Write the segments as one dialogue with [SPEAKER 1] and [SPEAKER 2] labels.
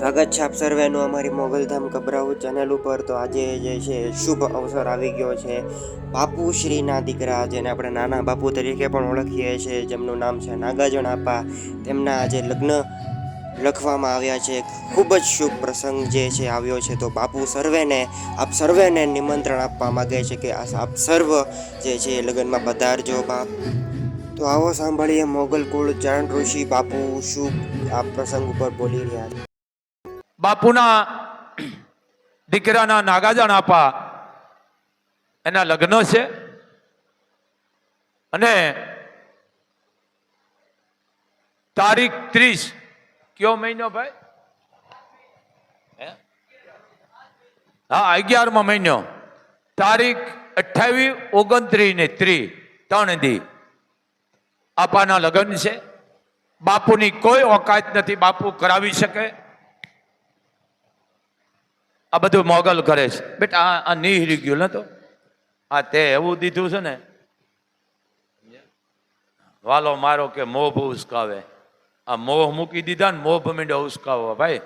[SPEAKER 1] સ્વાગત છે આપ સર્વેનું અમારી મોગલધામ કબરાઉ ચેનલ ઉપર. તો આજે જે છે, શુભ અવસર આવી ગયો છે બાપુ શ્રીના દીકરા, જેને આપણે નાના બાપુ તરીકે પણ ઓળખીએ છીએ જેમનું નામ છે નાગાજણ આપા તેમના આજે લગ્ન લખવામાં આવ્યા છે. ખૂબ જ શુભ પ્રસંગ જે છે, આવ્યો છે. તો બાપુ સર્વેને, આપ સર્વેને નિમંત્રણ આપવા માગે છે કે આપ સર્વ જે છે, લગ્નમાં પધારજો બાપ. તો આવો સાંભળીએ મોગલ કુળ ચારણ ઋષિ બાપુ શુભ આ પ્રસંગ ઉપર બોલી રહ્યા છે.
[SPEAKER 2] બાપુના દીકરાના નાગાજણ આપા એના લગ્ન છે. અને તારીખ ત્રીસ. કયો મહિનો ભાઈ? હે? અગિયારમો મહિનો. તારીખ અઠ્ઠાવીસ ઓગણત્રીસ ને ત્રીસ, ત્રણ દી. આપાના લગ્ન છે. બાપુની કોઈ ઓકાત નથી. બાપુ કરાવી શકે. આ બધું મોગલ કરે છે. બેટા, આ આ નીહરી ગયું, નતો? આ તે એવું દીધું છે ને? વાલો મારો કે મોભ ઉસકાવે. આ મોહ મૂકી દીધા ને મોભ મીંડો ઉસકાવો ભાઈ.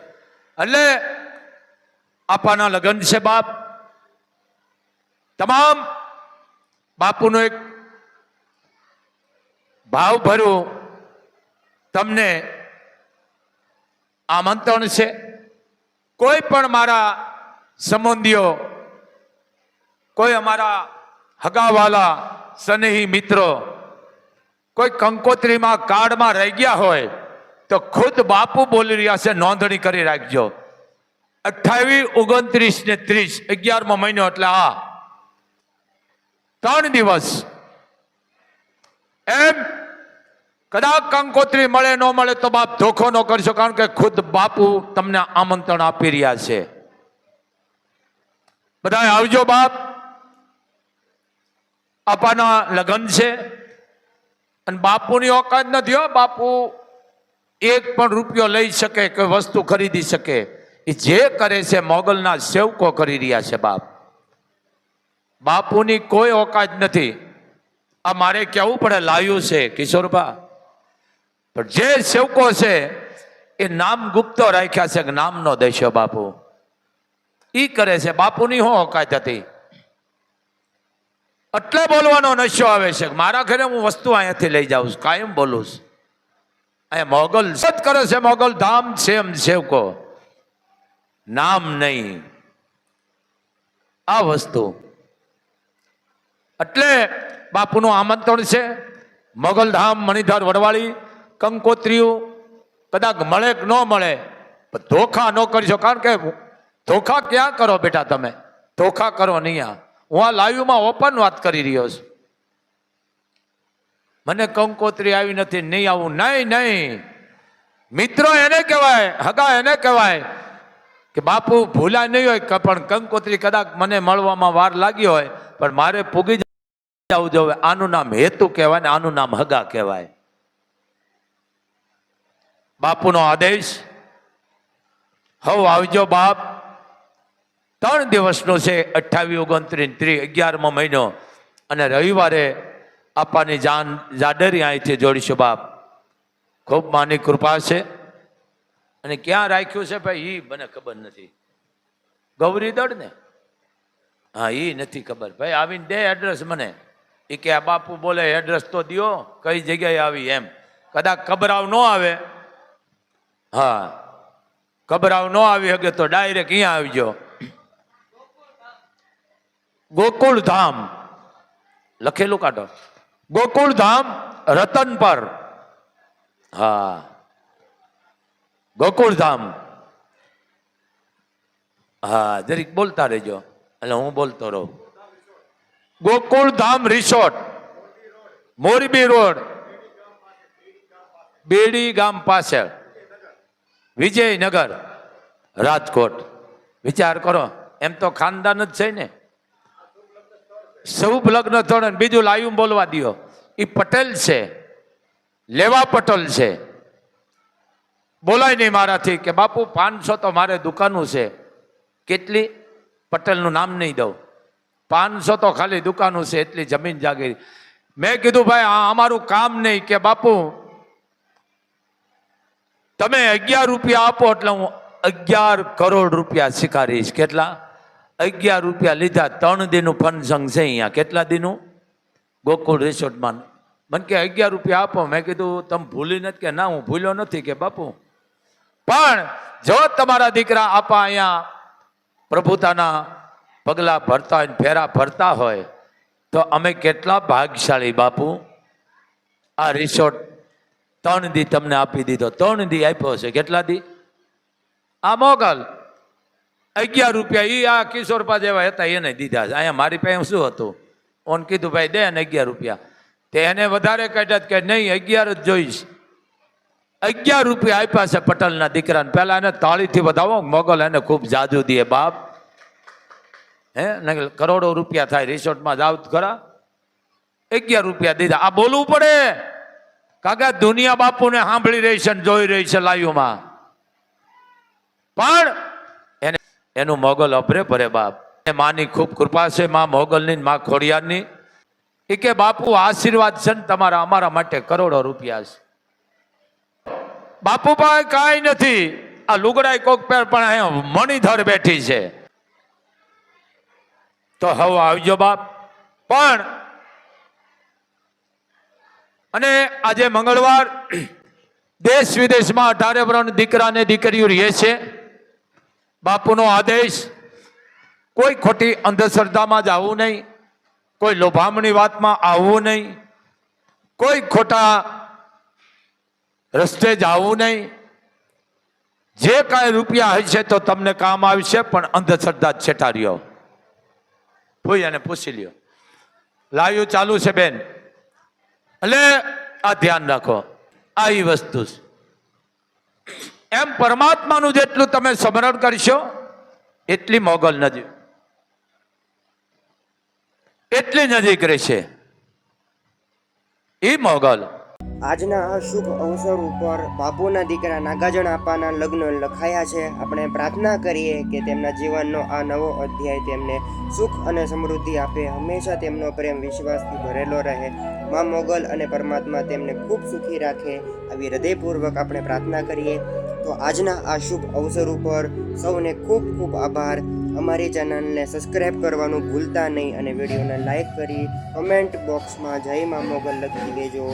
[SPEAKER 2] એટલે આપાના લગ્ન છે, બાપ. તમામ બાપુનો એક ભાવ ભર્યું તમને આમંત્રણ છે. કોઈ પણ મારા સંબંધીઓ, કોઈ અમારા હગાવાલા સ્નેહી મિત્રો, કોઈ કંકોત્રીમાં કાર્ડમાં રહી ગયા હોય, તો ખુદ બાપુ બોલી રહ્યા છે, નોંધણી કરી રાખજો. અઠ્ઠાવીસ ઓગણત્રીસ ને ત્રીસ, અગિયારમો મહિનો એટલે આ. ત્રણ દિવસ. એમ, કદાચ કંકોત્રી મળે, ન મળે, તો બાપ ધોખો ન કરશો, કારણ કે ખુદ બાપુ તમને આમંત્રણ આપી રહ્યા છે. બધા આવજો બાપ. આપાના લગ્ન છે. અને બાપુની ઓકાત નથી હો, બાપુ એક પણ રૂપિયો લઈ શકે કે વસ્તુ ખરીદી શકે. એ જે કરે છે મોગલના સેવકો કરી રહ્યા છે બાપ. બાપુની કોઈ ઓકાત નથી. આ મારે કહેવું પડે લાવ્યું છે, કિશોરભા. પણ જે સેવકો છે, એ નામ ગુપ્તો રાખ્યા છે નામનો દેશો બાપુ. ઈ કરે છે, બાપુની શું ઓકાત હતી. એટલે બોલવાનો નશો આવે છે મારા ઘરે હું વસ્તુ અહીંયાથી લઈ જાઉં છું, કાયમ બોલું છું. અહીંયા મોગલ સત કરે છે, મોગલ ધામ છે એમ સેવકો. નામ નહીં. આ વસ્તુ. એટલે બાપુનું આમંત્રણ છે મોગલધામ મણિધાર, વડવાળી કંકોત્રીઓ કદાચ મળે કે ન મળે ધોખા ન કરશો કારણ કે ધોખા ક્યાં કરો બેટા તમે? ધોખા કરો નહીં આ હું આ લાઈવમાં ઓપન વાત કરી રહ્યો છું. મને કંકોત્રી આવી નથી, નહીં આવું, નહીં નહીં. મિત્રો એને કહેવાય, હગા એને કહેવાય કે બાપુ ભૂલા નહીં હોય પણ કંકોત્રી કદાચ મને મળવામાં વાર લાગી હોય, પણ મારે પૂગી જવું જોઈએ. આનું નામ હેતુ કહેવાય ને આનું નામ હગા કહેવાય. બાપુનો આદેશ, હવ આવજો બાપ ત્રણ દિવસનો છે અઠ્ઠાવીસ, ઓગણત્રીસ, ત્રીસ, અગિયારમો મહિનો. અને રવિવારે આપવાની જાન, જાડરી અહીંથી જોડીશું બાપ. ખૂબ માની કૃપા છે. અને ક્યાં રાખ્યું છે ભાઈ? એ મને ખબર નથી. ગૌરી દળ ને? હા એ નથી ખબર. ભાઈ, આવીને દે એડ્રેસ મને. એ કે આ બાપુ બોલે એડ્રેસ તો દો કઈ જગ્યાએ આવી? એમ. કદાચ કબરાવ ન આવે. હા. કબરાવ ન આવી શકે તો ડાયરેક્ટ અહીંયા આવજો. ગોકુળ ધામ. લખેલું કાઢો. ગોકુળ ધામ રતન પર. હા. ગોકુળ ધામ. હા, જરીક બોલતા રહેજો. એટલે હું બોલતો રહું. ગોકુળ ધામ રિસોર્ટ. મોરબી રોડ. બેડી ગામ પાછળ. વિજયનગર. રાજકોટ. વિચાર કરો, એમ તો ખાનદાન જ છે ને. શુભ લગ્ન ધોરણ બીજું લાયું બોલવા દ્યો. એ પટેલ છે. લેવા પટેલ છે. બોલાય નહીં મારાથી કે બાપુ પાંચસો તો મારે દુકાનું છે. કેટલી? પટેલનું નામ નહીં દઉં. પાંચસો તો ખાલી દુકાનું છે, એટલી જમીન જાગીર મેં કીધું, ભાઈ, આ અમારું કામ નહીં કે બાપુ, તમે અગિયાર રૂપિયા આપો એટલે હું અગિયાર કરોડ રૂપિયા સ્વીકારીશ કેટલા? અગિયાર રૂપિયા લીધા, ત્રણ દિનનું ફંક્શન છે અહીંયા. કેટલા દિનનું? ગોકુળ રિસોર્ટમાં. મને કે અગિયાર રૂપિયા આપો. મેં કીધું, તમે ભૂલી નથી કે ના, હું ભૂલ્યો નથી કે બાપુ. પણ જો તમારા દીકરા આપા અહીંયા પ્રભુતાના પગલા ભરતા હોય ફેરા ભરતા હોય, તો અમે કેટલા ભાગશાળી બાપુ. આ રિસોર્ટ ત્રણ દી તમને આપી દીધો. ત્રણ દી આપ્યો છે. કેટલા દી? આ મોગલ. અગિયાર રૂપિયા એ આ કિશોરપા જેવા હતા, એને દીધા છે. અહીંયા મારી પાસે શું હતું? ઓન કીધું, ભાઈ, દે ને અગિયાર રૂપિયા. તે એને વધારે કાઢ્યા કે નહીં, અગિયાર જ જોઈશ. અગિયાર રૂપિયા આપ્યા છે પટેલના દીકરાને. પહેલા એને તાળીથી વધાવો, મોગલ એને ખૂબ જાદુ દે બાપ. હે? ને કરોડો રૂપિયા થાય, રિસોર્ટમાં જાવ ખરા. અગિયાર રૂપિયા દીધા. આ બોલવું પડે. કાકા, દુનિયા બાપુને સાંભળી રહી છે જોઈ રહી છે લાઈવમાં. પણ એને મોગલ અભરે ભરે બાપ. એ માની ખૂબ કૃપા છે મા મોગલની, મા ખોડિયારની. એ કે, બાપુ, આશીર્વાદ છે ને તમારા, અમારા માટે કરોડો રૂપિયા છે. બાપુ પાસે કાંઈ નથી. આ લુગડાઈ કોક પેર, પણ અહીંયા મણિધર બેઠી છે. તો હવે આવજો બાપ. પણ અને આજે મંગળવાર દેશ વિદેશમાં અઢારે વર્ષ દીકરા અને દીકરીઓ રહે છે. બાપુનો આદેશ. કોઈ ખોટી અંધશ્રદ્ધામાં જ આવવું નહીં. કોઈ લોભામણી વાતમાં આવવું નહીં. કોઈ ખોટા રસ્તે જ આવવું નહીં. જે કાંઈ રૂપિયા હશે તો તમને કામ આવશે, પણ અંધશ્રદ્ધા છેટાડ્યો ભૂઈ અને પૂછી લ્યો. લાવ્યું ચાલુ છે બેન. એટલે આ ધ્યાન રાખો. આ વસ્તુ છે. એમ પરમાત્માનું જેટલું તમે સ્મરણ કરશો એટલી મોગલ નજીક. એટલી નજીક રહેશે. એ મોગલ.
[SPEAKER 1] આજના આ શુભ અવસર ઉપર બાપુના દીકરા નાગાજણ આપાના લગ્ન લખાયા છે. આપણે પ્રાર્થના કરીએ કે તેમના જીવનનો આ નવો અધ્યાય તેમને સુખ અને સમૃદ્ધિ આપે. હંમેશા તેમનો પ્રેમ વિશ્વાસથી ભરેલો રહે. મા મોગલ અને પરમાત્મા તેમને ખૂબ સુખી રાખે. આવી હૃદયપૂર્વક આપણે પ્રાર્થના કરીએ. તો આજના આ શુભ અવસર ઉપર સૌને ખૂબ ખૂબ આભાર. અમારી ચેનલને સબસ્ક્રાઇબ કરવાનું ભૂલતા નહીં અને વિડીયોને લાઈક કરી કમેન્ટ બોક્સમાં જય મા મોગલ લખી દેજો.